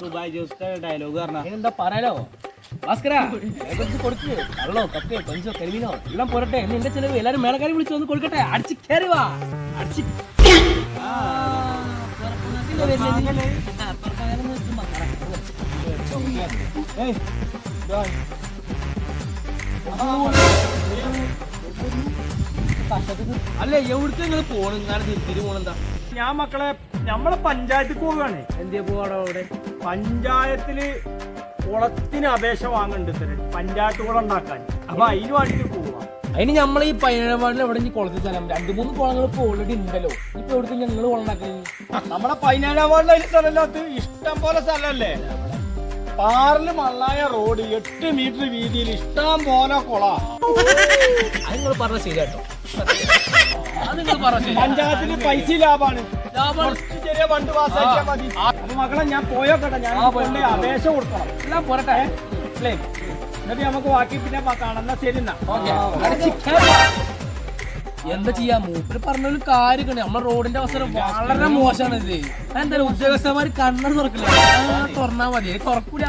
Dubai Jose dialogue പറഞ്ഞ. എന്താ പറയാലോ? ഭാസ്കര കൊടുക്ക്. കള്ളോ കപ്പയോ കൊഞ്ചോ കരിമീനോ എല്ലാം പോരട്ടെ. എന്ന് എന്റെ ചെലവ് എല്ലാരും മേളക്കാരി വിളിച്ചു വന്ന് കൊടുക്കട്ടെ. അടിച്ച് കയറി വാ. അടിച്ച്. അല്ലേ എവിടുത്തെ നിങ്ങൾ പോണെന്നാണ് തിരിച്ചു പോണെന്താ? ഞാൻ മക്കളെ നമ്മളെ പഞ്ചായത്തിൽ പോവുകയാണ്. എന്തിയാ പോവാടോ അവിടെ? പഞ്ചായത്തിൽ കുളത്തിന് അപേക്ഷ വാങ്ങണ്ടത് പഞ്ചായത്ത് കുളം ഉണ്ടാക്കാൻ. അപ്പൊ അതിന് വേണ്ടിട്ട് പോവാ. അതിന് നമ്മൾ ഈ പതിനേഴാം വാർഡിൽ എവിടെ ഇനി കുളത്തിൽ സ്ഥലം രണ്ട് മൂന്ന് കുളങ്ങൾ ഇപ്പോൾ ഓൾറെഡി ഉണ്ടല്ലോ. ഇപ്പൊ എവിടുത്തെ ഞങ്ങൾ കുളം ഉണ്ടാക്കുന്നത് നമ്മളെ പതിനേഴാം വാർഡിൽ അതിന് സ്ഥലമില്ലാത്ത ഇഷ്ടം പോലെ സ്ഥലമല്ലേ? പാറിൽ മള്ളായ റോഡ് എട്ട് മീറ്റർ വീതിയിൽ ഇഷ്ടം പോലെ കുള. അത് നിങ്ങൾ പറഞ്ഞ ശരിയാട്ടോ. പഞ്ചായത്തിന് പൈസ ലാഭാണ് ചെറിയ ഫണ്ട് പാസ്സാക്കിയാൽ മതി. അപ്പൊ മക്കളെ ഞാൻ പോയോക്കട്ടെ. ഞാൻ. കൊണ്ട് അപേക്ഷ കൊടുക്കണം. എല്ലാം പോരട്ടെ. അല്ലേ? എന്നിട്ട് നമുക്ക് ബാക്കി പിന്നെ കാണുന്ന ശരി എന്താ ചെയ്യാ? മൂപ്പര് പറഞ്ഞ ഒരു നമ്മളെ റോഡിന്റെ അവസരം വളരെ മോശമാണ് ഇത്. എന്തായാലും ഉദ്യോഗസ്ഥന്മാർ കണ്ണു തുറക്കില്ല. തുറന്നാ മതി. തുറക്കൂല.